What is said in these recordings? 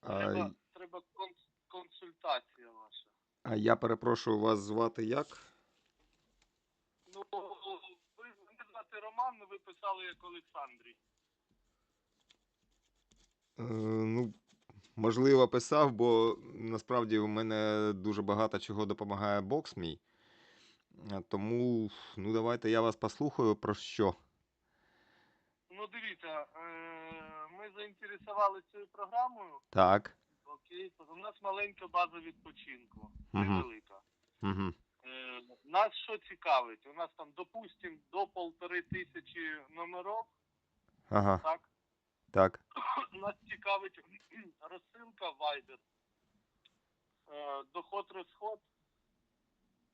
А, Треба, треба консультація ваша. а я перепрошую, вас звати як? Ну, ви мене звати Роман, ви писали як Олександрій. Е, ну, можливо, писав, бо насправді у мене дуже багато чого допомагає бокс мій. Е, Тому, ну, давайте я вас послухаю про що. Ну, дивіться, е, ми заінтересувалися цією програмою. Так. Окей, то у нас маленька база відпочинку, Мгм. невелика. Угу. Е, нас що цікавить? У нас там, допустим, до полтори тисячі номерів, Ага, так? так. Нас цікавить розсилка Viber, е, доход-розход,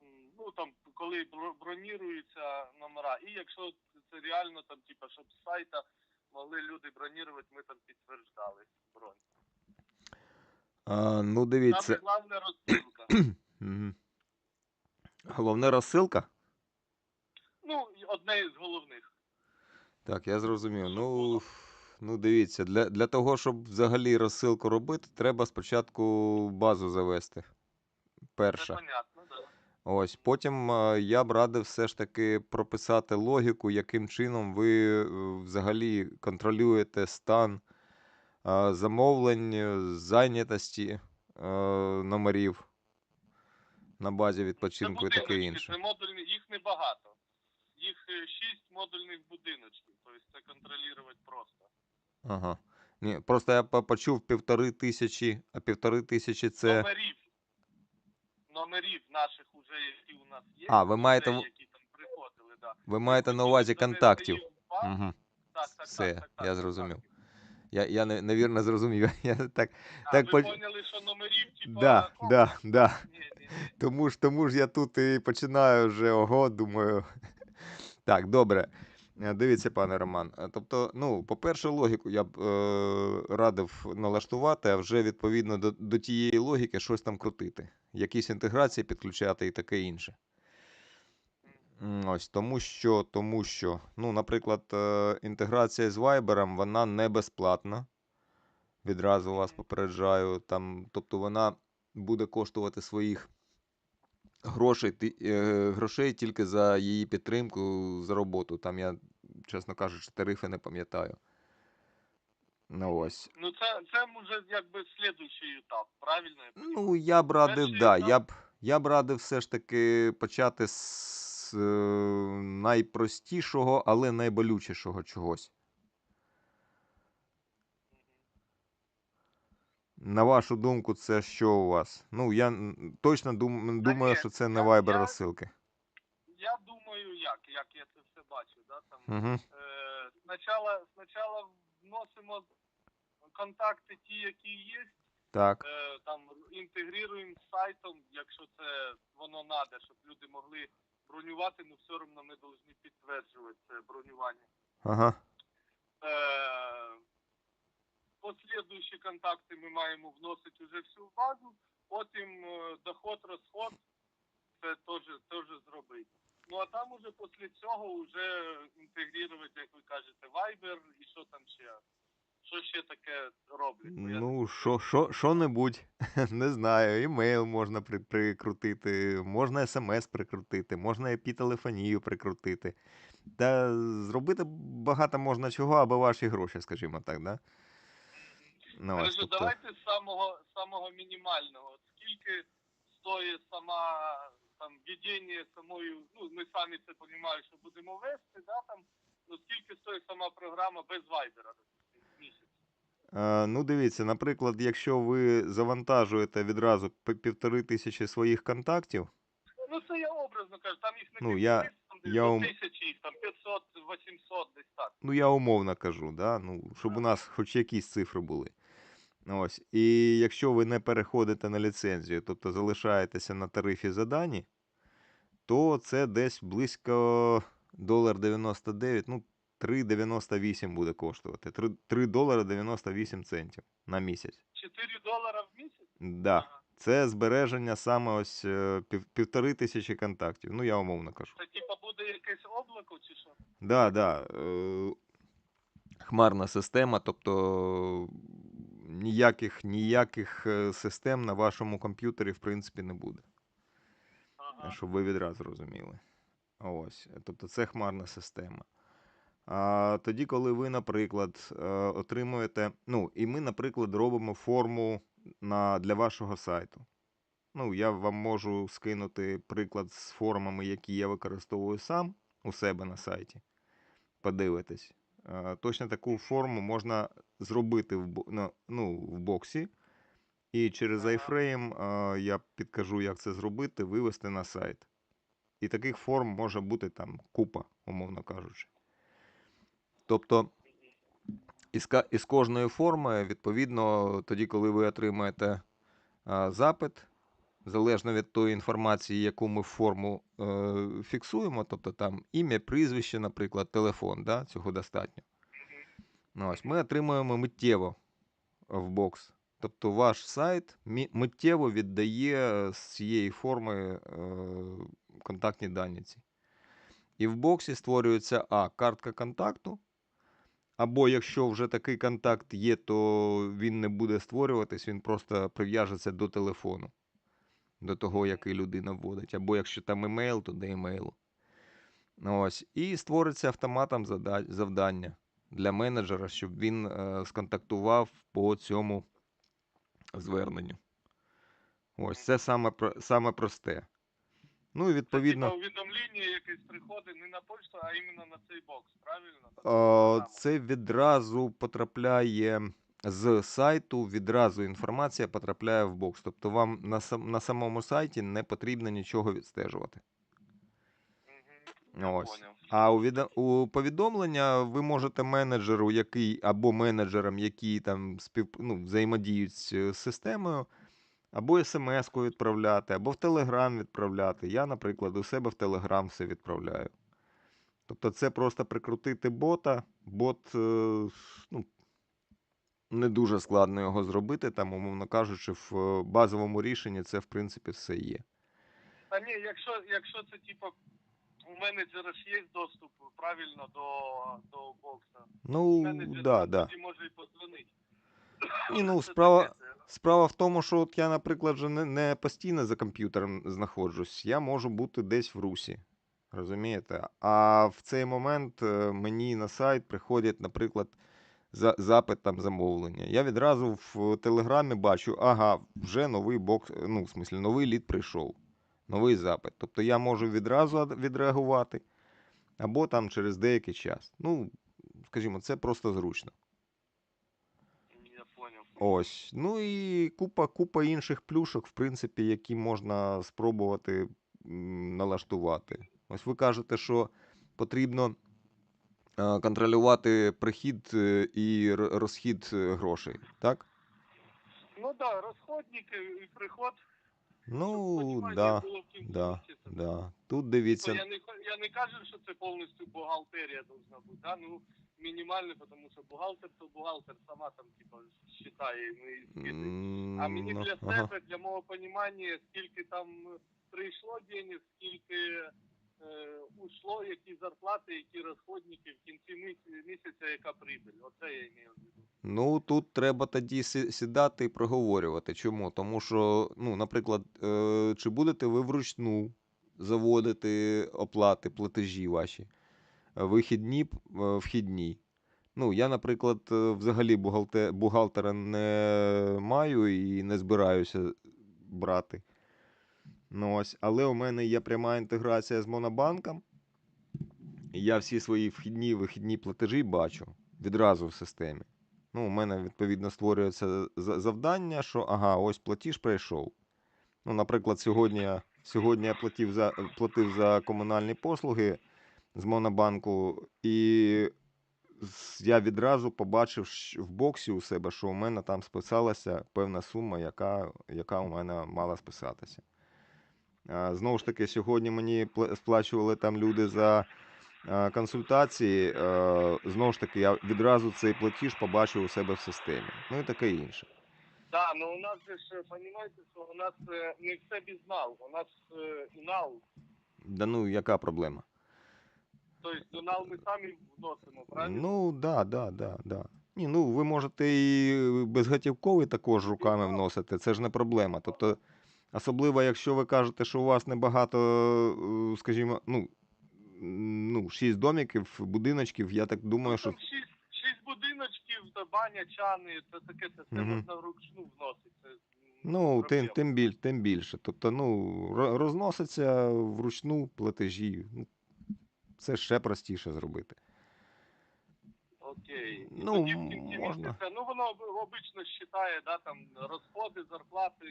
м, ну там, коли бро- броніруються номера. І якщо це реально там, типа, щоб з сайта могли люди бронірувати, ми там підтверждали бронь. А, ну, дивіться. головне розсилка. Угу. Головне розсилка? Ну, і одне із головних. Так, я зрозумів. Ну, ну дивіться, для, для того, щоб взагалі розсилку робити, треба спочатку базу завести. Це Перша. понятно. Ось. Потім я б радив все ж таки прописати логіку, яким чином ви е, взагалі контролюєте стан замовлень, е, зайнятості е, номерів на базі відпочинку і таке інше. це модульні, їх небагато. Їх шість модульних будиночків, тобто це контролювати просто. Ага. Ні, просто я почув півтори тисячі, а півтори тисячі це. Номерів. Номерів наших уже, які у нас є. А, ви людей, маєте в- які там приходили, да. Ви маєте на увазі контактів. Угу. Так, так, Все, так, так, так, я зрозумів. Я, я не, невірно зрозумів. Я так, А, Так, ви поч- поняли, що номерів, типу, да, да, да. Ні, ні, ні. Тому ж, тому ж я тут і починаю вже ого, думаю. Так, добре. Е, Дивіться, пане Роман. е, Тобто, ну, по-перше, логіку я б е, радив налаштувати, а вже відповідно до, до тієї логіки щось там крутити. Якісь інтеграції підключати і таке інше. Ось, тому що, тому що, ну, наприклад, е, інтеграція з Viber, вона не безплатна. Відразу вас попереджаю. Там, тобто вона буде коштувати своїх грошей, ти- е, грошей тільки за її підтримку, за роботу. Там я, чесно кажучи, тарифи не пам'ятаю. Ну ось. Ну, це, це вже якби слідуючий етап, правильно? я? Ну, я б радив, Перший да, етап- я б, я б радив все ж таки почати з е, найпростішого, але найболючішого чогось. На вашу думку, це що у вас? Ну, я точно дум, думаю, що це не я- розсилки. Я думаю, як, як я це все бачу, да, там. Угу. Е, спочатку, спочатку вносимо контакти ті, які є, Так. е, там інтегруємо з сайтом, якщо це воно треба, щоб люди могли бронювати, ну все одно ми повинні підтверджувати це бронювання. Ага. Е, Послідуючі контакти ми маємо вносити вже всю базу, потім е, доход, розход, це теж, теж зробити. Ну а там уже після цього вже інтегрувати, як ви кажете, Viber і що там ще. Що ще таке роблять? Ну, що, що, що-небудь, не знаю, імейл можна при, прикрутити, можна смс прикрутити, можна IP-телефонію прикрутити. Та зробити багато можна чого, аби ваші гроші, скажімо так, да? Ну, ось, Кажу, тобто, давайте з самого, самого мінімального. Скільки стоїть сама там ведення самою, ну ми самі це розуміємо, що будемо вести, да, там, ну скільки стоїть сама програма без вайбера місяць? е, ну, дивіться, наприклад, якщо ви завантажуєте відразу пі- півтори тисячі своїх контактів, Ну це я образно кажу, там їх не Ну, ну, я- там я ум- тисячі, їх там 500, 800, десь так. ну я умовно кажу, да? ну, щоб у нас хоч якісь цифри були. Ось. І якщо ви не переходите на ліцензію, тобто залишаєтеся на тарифі за дані, то це десь близько долар 99, ну 3,98 буде коштувати. 3, 3 долари 98 центів на місяць. 4 долара в місяць? Да. Ага. Це збереження саме ось е, пів, півтори тисячі контактів. Ну, я умовно кажу. Це типа буде якесь облако чи що? Да, да. Е, хмарна система, тобто ніяких, ніяких е, систем на вашому комп'ютері, в принципі, не буде. Ага. Щоб ви відразу розуміли. Ось. Тобто це хмарна система. А тоді, коли ви, наприклад, е, отримуєте. Ну, і ми, наприклад, робимо форму на, для вашого сайту. Ну, я вам можу скинути приклад з формами, які я використовую сам у себе на сайті. Подивитись. Е, Точно таку форму можна зробити в, ну, в боксі. І через iFrame я підкажу, як це зробити, вивести на сайт. І таких форм може бути там купа, умовно кажучи. Тобто, із, із кожної форми, відповідно, тоді, коли ви отримаєте запит, залежно від тої інформації, яку ми в форму е, фіксуємо, тобто там ім'я, прізвище, наприклад, телефон, да, цього достатньо. Ну, ось, ми отримуємо миттєво в бокс. Тобто ваш сайт миттєво віддає з цієї форми е, контактні дані ці. І в боксі створюється А. Картка контакту. Або якщо вже такий контакт є, то він не буде створюватись, він просто прив'яжеться до телефону, до того, який людина вводить. Або якщо там емейл, то до емейлу. Ось. І створиться автоматом завдання для менеджера, щоб він е, сконтактував по цьому зверненню. Ось це саме, саме просте. Ну і відповідно. Типа увідомлення якесь приходить не на почту, а іменно на цей бокс, правильно? О, це відразу потрапляє з сайту, відразу інформація потрапляє в бокс. Тобто вам на, сам, на самому сайті не потрібно нічого відстежувати. Я Ось. А у, відо- у повідомлення ви можете менеджеру, який або менеджерам, які там спів, ну, взаємодіють з е, системою, або смс-ку відправляти, або в Телеграм відправляти. Я, наприклад, у себе в Телеграм все відправляю. Тобто це просто прикрутити бота. Бот, е, ну, не дуже складно його зробити, там, умовно кажучи, в е, базовому рішенні це, в принципі, все є. Та ні, якщо, якщо це типа у менеджера ж є доступ правильно до, до бокса. Ну, Менеджер да, да. може і подзвонити. Ну, справа, Справа в тому, що от я, наприклад, же не, не постійно за комп'ютером знаходжусь, я можу бути десь в русі. Розумієте? А в цей момент е, мені на сайт приходять, наприклад, запит там замовлення. Я відразу в Телеграмі бачу, ага, вже новий бокс, ну, в смислі, новий лід прийшов, новий запит. Тобто я можу відразу відреагувати, або там через деякий час. Ну, скажімо, це просто зручно. Ось. Ну і купа, купа інших плюшок, в принципі, які можна спробувати налаштувати. Ось ви кажете, що потрібно е, контролювати прихід е, і розхід е, грошей, так? Ну так, да, розходники і приход. Ну, понімання да, да, да. Тут Ну, дивіться. я, не, я не кажу, що це повністю бухгалтерія должна бути, да? ну мінімально, тому що бухгалтер то бухгалтер сама там типа считає ну, і. А мені ну, для ага. себе, для мого розуміння, скільки там прийшло денег, скільки е, ушло, які зарплати, які розходники в кінці місяця, яка прибыль. Оце я маю в виду. Ну, тут треба тоді сідати і проговорювати. Чому? Тому що, ну, наприклад, е, чи будете ви вручну заводити оплати, платежі ваші, е, вихідні, е, вхідні. Ну, я, наприклад, е, взагалі бухгалтера не маю і не збираюся брати. Ну, ось, але у мене є пряма інтеграція з Монобанком. Я всі свої вхідні вихідні платежі бачу відразу в системі. Ну, у мене відповідно створюється завдання, що ага, ось платіж прийшов. Ну, наприклад, сьогодні, я- сьогодні я платив за, платив за комунальні послуги з Монобанку, і я відразу побачив в боксі у себе, що у мене там списалася певна сума, яка, яка у мене мала списатися. Знову ж таки, сьогодні мені пла- сплачували там люди за консультації. Знову ж таки, я відразу цей платіж побачив у себе в системі. Ну і таке інше. Да, но у нас же ж, понимаете, що у нас не все без нал. У нас е, і нал. Да ну, яка проблема? Тобто нал ми самі вносимо, правильно? Ну, да, да, да, да. Ні, ну ви можете і безготівковий також руками вносити, це ж не проблема. Тобто, особливо, якщо ви кажете, що у вас небагато, е, скажімо, ну, ну 6 домиків, будиночків, я так думаю, Ну, що шість, шість будиночків, баня, чани, це таке, це все можна вручну м, Ну, тим, тим, біль, тим більше. Тобто, ну, ро- розноситься вручну платежі. Ну, це ще простіше зробити. Окей. Ну, тоді в кінці можна. місяця, ну воно обично считає, да, там розходи, зарплати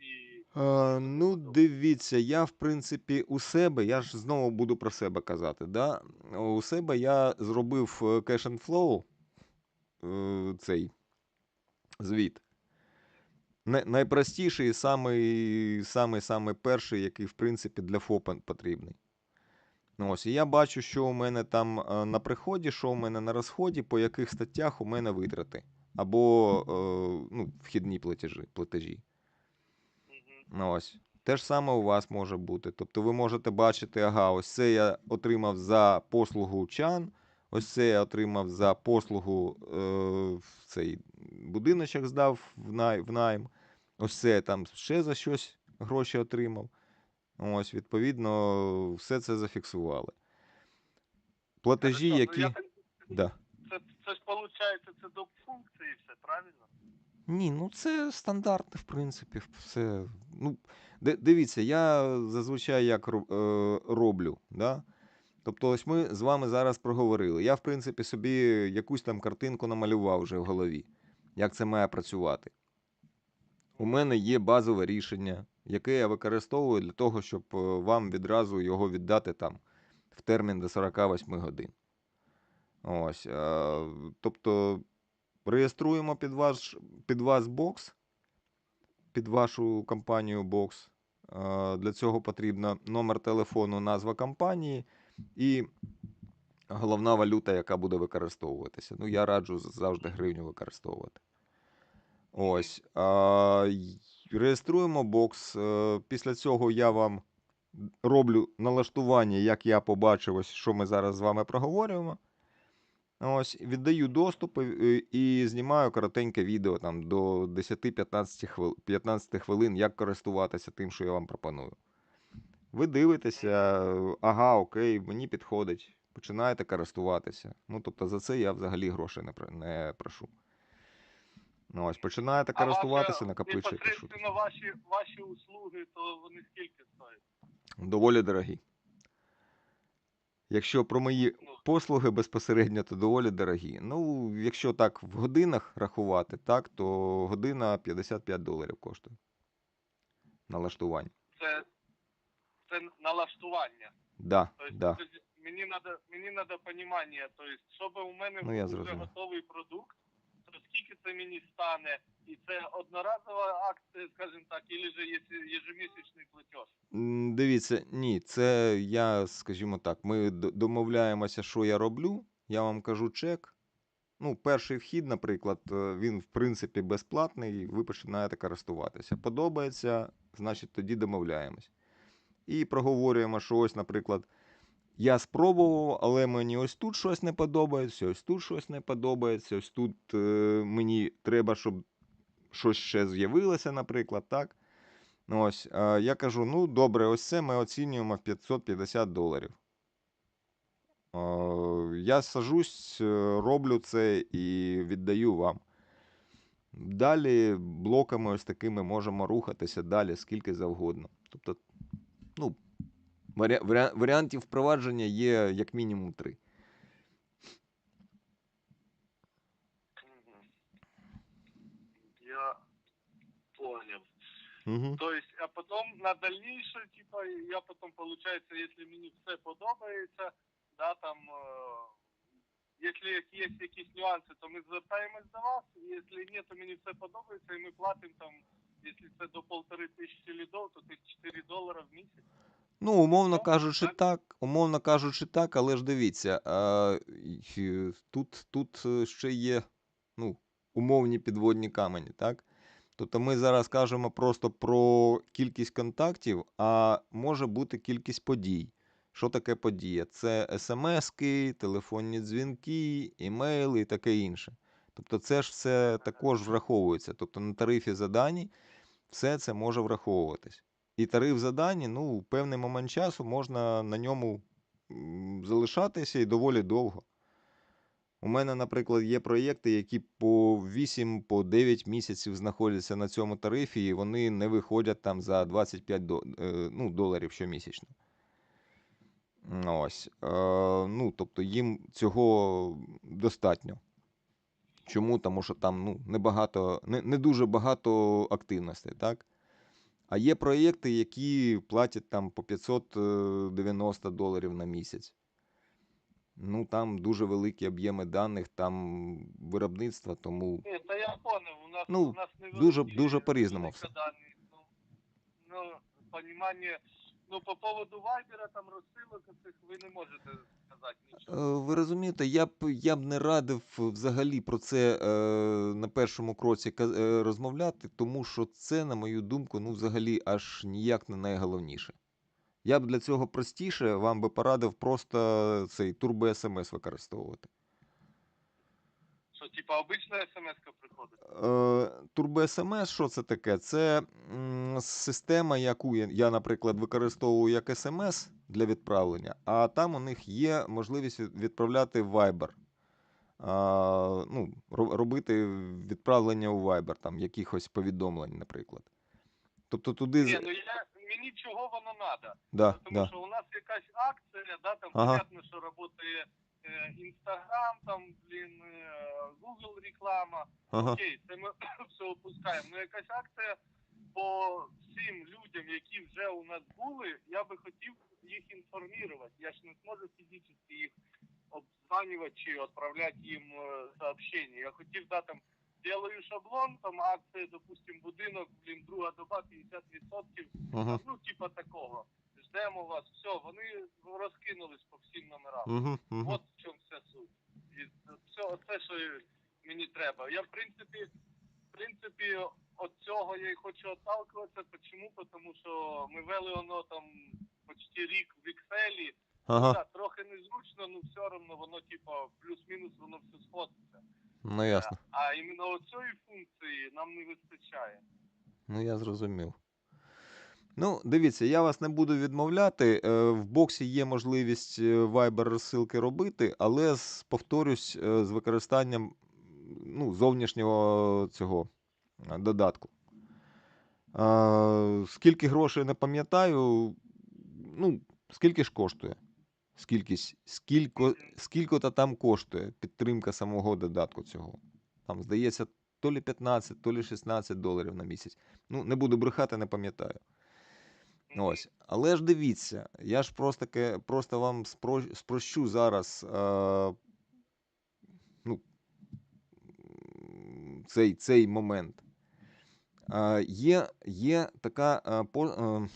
і. А, ну, дивіться, я, в принципі, у себе, я ж знову буду про себе казати, да? У себе я зробив е, Cash and Flow, е, цей звіт. Найпростіший і самий, самий, самий перший, який, в принципі, для ФОПа потрібний. Ну, Ось, і я бачу, що у мене там е, на приході, що у мене на розході, по яких статтях у мене витрати. Або е, ну, вхідні платежі. платежі. Ну, ось. Те ж саме у вас може бути. Тобто ви можете бачити, ага, ось це я отримав за послугу чан, ось це я отримав за послугу е, в цей будиночок здав в, най, в найм, ось це я там ще за щось гроші отримав. Ось, відповідно, все це зафіксували. Платежі, Хорошо, ну, які. я так- Да. Це, це ж виходить, це доп. функції все, правильно? Ні, ну це стандартне, в принципі, все. Ну, ди- дивіться, я зазвичай як роб- е, роблю. Да? Тобто, ось ми з вами зараз проговорили. Я, в принципі, собі якусь там картинку намалював вже в голові, як це має працювати. У мене є базове рішення, яке я використовую для того, щоб е, вам відразу його віддати там в термін до 48 годин. Ось. е, Тобто реєструємо під ваш, під вас бокс, під вашу компанію бокс. Е, Для цього потрібно номер телефону, назва компанії і головна валюта, яка буде використовуватися. Ну, я раджу завжди гривню використовувати. Ось. Реєструємо бокс. Е, Після цього я вам роблю налаштування, як я побачив, ось, що ми зараз з вами проговорюємо. Ось, віддаю доступ і, і знімаю коротеньке відео там, до 10-15 хвил, 15 хвилин, як користуватися тим, що я вам пропоную. Ви дивитеся, ага, окей, мені підходить, починаєте користуватися. Ну, тобто за це я взагалі грошей не прошу. Ну, ось, починаєте користуватися, ваше, накопичуєте. що непосредственно ваші, ваші услуги, то вони скільки стоять? Доволі дорогі. Якщо про мої Ну, послуги безпосередньо, то доволі дорогі. Ну, якщо так в годинах рахувати, так, то година 55 доларів коштує. Налаштування. це, це налаштування. Да, Тобто, да. мені надо, мені надо понимание, тобто, щоб у мене Ну, був готовий продукт, то скільки це мені стане? І це одноразова акція, скажімо так, або же є ежемісячний платеж? Дивіться, ні, це я, скажімо так, ми домовляємося, що я роблю. Я вам кажу чек. Ну, перший вхід, наприклад, е, він в принципі безплатний, ви починаєте користуватися. Подобається, значить тоді домовляємось. І проговорюємо, що ось, наприклад, я спробував, але мені ось тут щось не подобається, ось тут щось не подобається, ось тут е, мені треба, щоб щось ще з'явилося, наприклад, так. Ось, е, я кажу: ну добре, ось це ми оцінюємо в 550 доларів. Е, я сажусь, е, роблю це і віддаю вам. Далі блоками ось такими можемо рухатися далі, скільки завгодно. Тобто, ну, варіантів впровадження є як мінімум три. Я понял. Угу. То есть, а потом на дальнейшее, типа, я потом, получается, если мені все подобається, да, там, е, якщо є якісь нюанси, то ми звертаємось до вас, якщо ні, то мені все подобається, і ми платимо там, якщо це до полтори тисячі лідов, то це 4 долара в місяць. Ну, умовно кажучи, так. так, умовно кажучи, так, але ж дивіться, а, й- тут, тут е, ще є ну, умовні підводні камені, так? Тобто ми зараз кажемо просто про кількість контактів, а може бути кількість подій. Що таке подія? Це смски, телефонні дзвінки, імейли і таке інше. Тобто це ж все також враховується. Тобто на тарифі за дані все це може враховуватись. І тариф за дані, ну, певний момент часу можна на ньому залишатися і доволі довго. У мене, наприклад, є проєкти, які по 8 по 9 місяців знаходяться на цьому тарифі, і вони не виходять там за 25 до, е, ну, доларів щомісячно. Ось. Е, ну, тобто їм цього достатньо. Чому? Тому що там ну, небагато, не, не дуже багато активностей, так? А є проєкти, які платять там по 590 доларів на місяць. Ну, там дуже великі об'єми даних, там виробництва, тому Ні, та я поняв, у нас, Ну, у нас не дуже- дуже по-різному все. Ну, ну, понимание, ну, по поводу вайбера, там, розсилок цих, ви не можете сказати нічого. Е, Ви розумієте, я б я б не радив взагалі про це е, на першому кроці е, розмовляти, тому що це, на мою думку, ну взагалі аж ніяк не найголовніше. Я б для цього простіше вам би порадив просто цей турбо СМС використовувати. Що, типа, обична смс-ка приходить? Е, Турбо СМС, що це таке? Це м, система, яку я, я, наприклад, використовую як СМС для відправлення, а там у них є можливість відправляти в Viber. А, ну, робити відправлення у Viber, там, якихось повідомлень, наприклад. Тобто туди. Ні, ну я, мені чого воно треба? Да, Тому да. що у нас якась акція, да, там Ага. понятно, що працює Інстаграм, там, блін, Google реклама. Ага. Окей, це ми все опускаємо. Ну якась акція по всім людям, які вже у нас були, я би хотів їх інформувати. Я ж не зможу фізично їх обзванювати чи відправляти їм е, сообщення. Я хотів да, там делаю шаблон, там акція, допустим, будинок, блін, друга доба, 50%. Ага. Ну, типа такого. Ждемо вас. Все, вони розкинулись по всім номерам. Угу, угу. От в чому вся суть. І все це, що мені треба. Я, в принципі, в принципі, від цього я й хочу отталкуватися. Чому? Тому що ми вели воно там почти рік в Excel. Ага. Да, трохи незручно, ну все одно воно, типа, плюс-мінус воно все сходиться. Ну ясно. А іменно оцієї функції нам не вистачає. Ну, я зрозумів. Ну, дивіться, я вас не буду відмовляти. Е, В боксі є можливість е, Viber розсилки робити, але повторюсь, е, з використанням ну, зовнішнього цього е, додатку. А, Скільки грошей не пам'ятаю, ну, скільки ж коштує? Скільки, скільки, скільки-то там коштує підтримка самого додатку цього. Там, здається, то лі 15, то лі 16 доларів на місяць. Ну, не буду брехати, не пам'ятаю. Ось. Але ж дивіться, я ж просто, просто вам спро- спрощу зараз е, ну, м, цей, цей момент. Е, є, є така, е, е,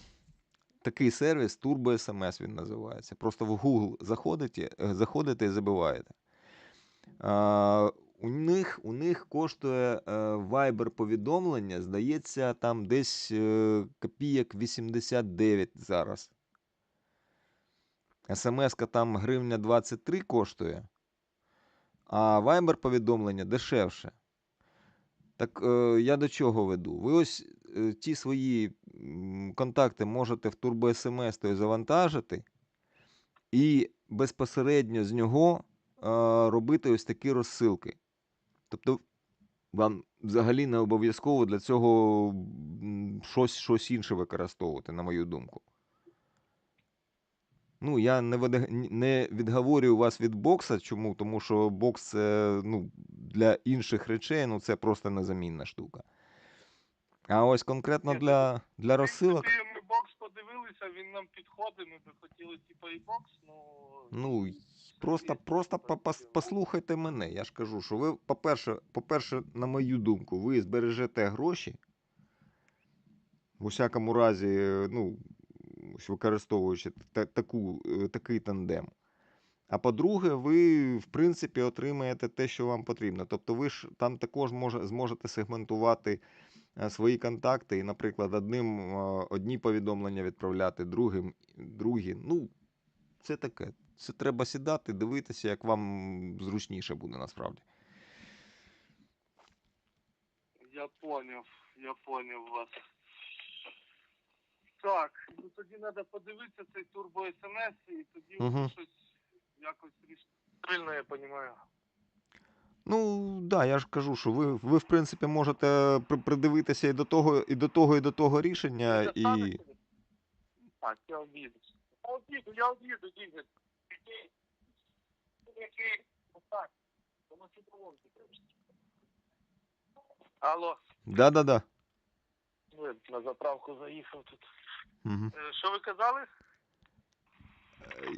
такий сервіс Turbo SMS він називається. Просто в Google заходите, заходите і забиваєте. У них, у них коштує Viber повідомлення, здається, там десь копійок 89 зараз. СМС-ка там гривня 23 коштує, а Viber повідомлення дешевше. Так е, я до чого веду? Ви ось е, ті свої контакти можете в SMS то завантажити і безпосередньо з нього е, робити ось такі розсилки. Тобто вам взагалі не обов'язково для цього щось, щось інше використовувати, на мою думку. Ну, я не, не відговорюю вас від бокса. Чому? Тому що бокс це ну, для інших речей ну, це просто незамінна штука. А ось конкретно для, для розсилок. ми бокс подивилися, він нам підходить, ми би хотіли, типу, і бокс, ну. Ну, просто, просто послухайте мене. Я ж кажу, що ви, по-перше, по-перше, на мою думку, ви збережете гроші. В усякому разі, ну, використовуючи таку, е, такий тандем. А по-друге, ви, в принципі, отримаєте те, що вам потрібно. Тобто ви ж там також може, зможете сегментувати е, свої контакти і, наприклад, одним е, одні повідомлення відправляти, другим другі. Ну, це таке. Це треба сідати, дивитися, як вам зручніше буде насправді. Я поняв, я поняв вас. Так, ну тоді треба подивитися цей турбо СМС і тоді Мгм. щось якось рішити. Правильно я розумію. Ну, да, я ж кажу, що ви, ви в принципі, можете при- придивитися і до того, і до того, і до того рішення, і. Так, я обіду. Я обіду, я обіду, Дігель. Так. Алло, Да-да-да. Ви на заправку заїхав тут. Угу. Е, Що ви казали?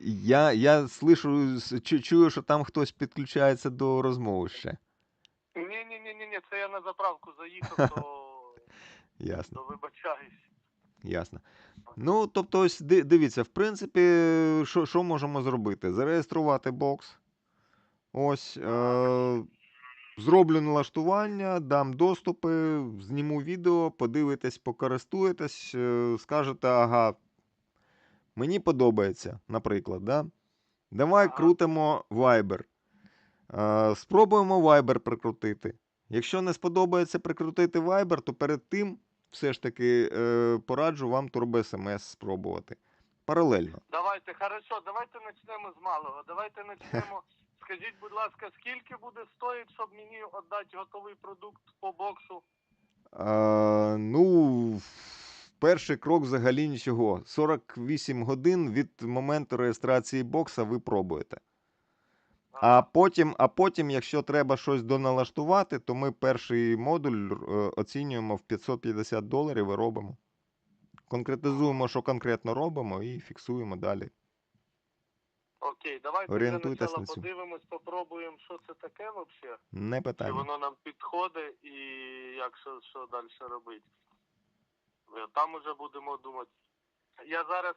Я, я слышу, с- чу- чую, що там хтось підключається до розмови ще. Ні, ні, ні, ні, ні, це я на заправку заїхав, то, Ясно, то вибачаюсь. ясно. Ну, тобто, ось ди- дивіться, в принципі, що, що можемо зробити? Зареєструвати бокс. Ось. Е- зроблю налаштування, дам доступи, зніму відео, подивитесь, покористуєтесь, е, скажете, ага, мені подобається, наприклад, да? Давай крутимо Viber. Е, спробуємо Viber прикрутити. Якщо не сподобається прикрутити Viber, то перед тим все ж таки е, пораджу вам SMS спробувати. Паралельно. Давайте, хорошо, давайте почнемо з малого. Давайте почнемо. Скажіть, будь ласка, скільки буде стоїть, щоб мені віддати готовий продукт по боксу? Е, ну, перший крок взагалі нічого. 48 годин від моменту реєстрації бокса ви пробуєте. А потім, а потім, якщо треба щось доналаштувати, то ми перший модуль е, оцінюємо в 550 доларів і робимо. Конкретизуємо, що конкретно робимо, і фіксуємо далі. Окей, давайте Орієнтуйтесь на цю. подивимось, попробуємо, що це таке взагалі. Не Чи питання. воно нам підходить і як що, що далі робити. Е, Там уже будемо думати. Я зараз,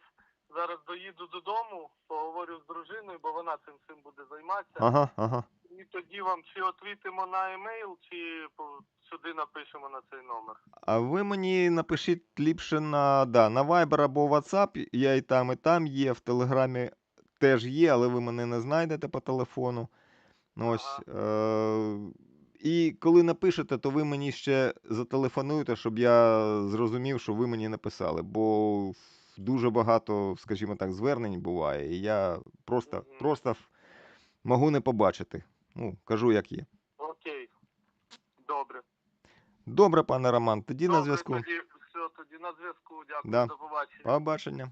зараз доїду додому, поговорю з дружиною, бо вона цим цим буде займатися. Ага, ага. І тоді вам чи отвітимо на емейл, чи по- сюди напишемо на цей номер. А ви мені напишіть ліпше на, да, на Viber або WhatsApp. Я і там, і там є. В Телеграмі теж є, але ви мене не знайдете по телефону. Ну, Ось. Е- і коли напишете, то ви мені ще зателефонуєте, щоб я зрозумів, що ви мені написали. Бо дуже багато, скажімо так, звернень буває, і я просто, просто можу не побачити. Ну, кажу, як є. Окей. Добре. Добре, пане Роман, тоді на зв'язку. Тоді, все, тоді на зв'язку. Дякую, Да. до побачення. Побачення.